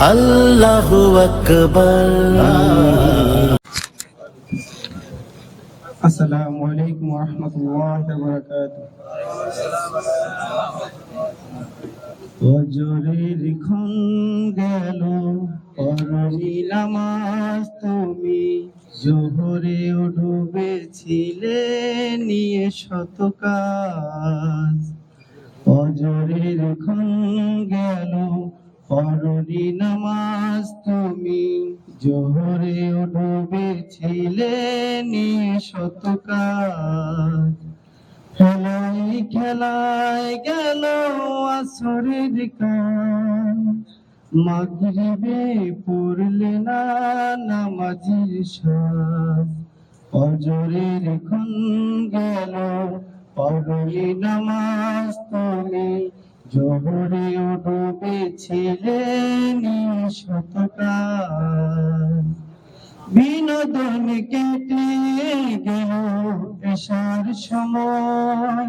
আল্লাহু আসসালামু আলাইকুম গেল তুমি। জোহরে ডুবেছিলে নিয়ে শত কাজ। ফজরের ক্ষণ গেল পরনি নামাজ তুমি, জোহরে ডুবেছিলে নিয়ে শত কাজ খেলায় খেলায় গেল আসরের কান মাগরিবে পড়লে না নামাজের সাজ। অজরের ক্ষণ গেল পড়লি নামাজ তুমি, জোহরে ডুবেছিলে শতকাল বিনোদন কেটে গেল এসার সময়।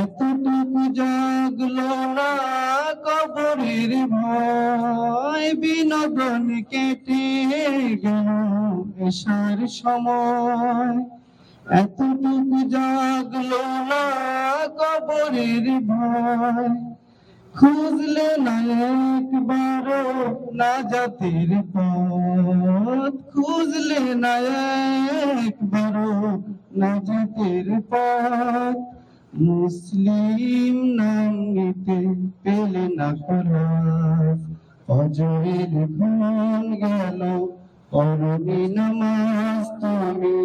এতটুকু জাগলো না কবরের ভয়। বিনোদন কেটে গেল এসার সময়। এতটুকু জাগলো না কবরের ভয়। খুঁজলে না না জাতির পথ। খুঁজলে না না জাতির পথ। মুসলিম নাম নিতে পেলে না খোরাক অজয়ের ঘন গেল পরবি নামাজ তুমি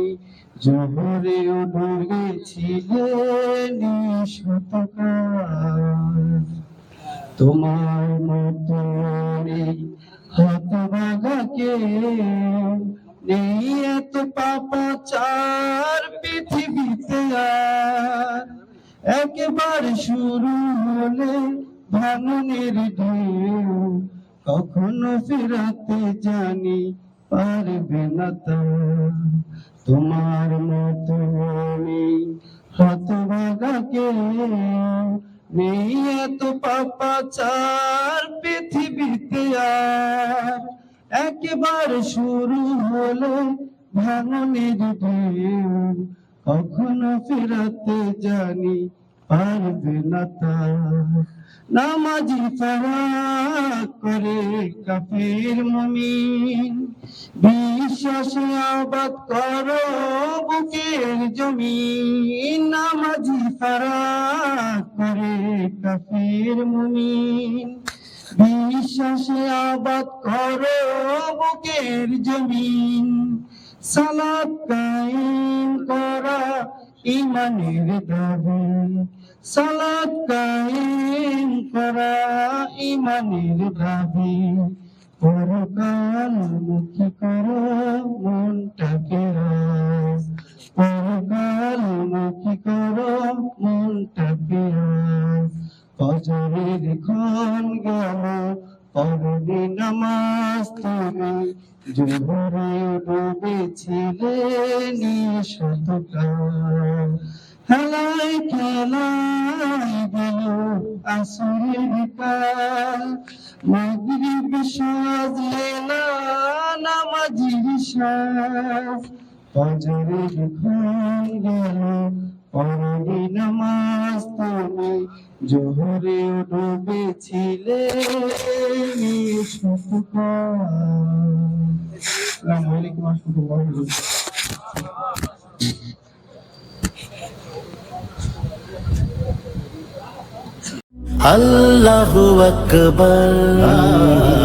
জোহরে উঠেছিলে নিশতকার তোমার মতো হতভাগাকে নেই এত পাপাচার পৃথিবীতে আর। একবার শুরু হলে ভাঙনের ঢেউ কখনো ফেরাতে জানি পারবে না তা। তোমার মতো আমি হতভাগাকে নেই এত পাপাচার পৃথিবীতে আর একবার শুরু হলো ভাঙনের ঢেউ। কখনো ফেরাতে জানি পারবে না তার। নামাজি করে কাফির মুমিন। বিশ্বাসে আবাদ করো বুকের জমিন। নামাজি ফারাক করে কাফির মুমিন। বিশ্বাসে আবাদ করো বুকের জমিন। সালাত কায়েম করা ইমানের দাবি। সালাত কায়েম করা ইমানের দাবি। পরকাল মুখী করো মনটাকে ক্ষণ গেল পরবি নামাজ তুমি জোহরে ডুবেছিলে নিশতকাল হেলাই খেলাই গেল আসরের কাল মাগরিব সাজলে না নামাজির সাজ। ফজরের ক্ষণ গেল পরবি নামাজ তুমি জোহরে ডুবেছিলে আলাইকুম ওয়া রাহমাতুল্লাহি ওয়া বারাকাতুহু। আল্লাহু আকবার।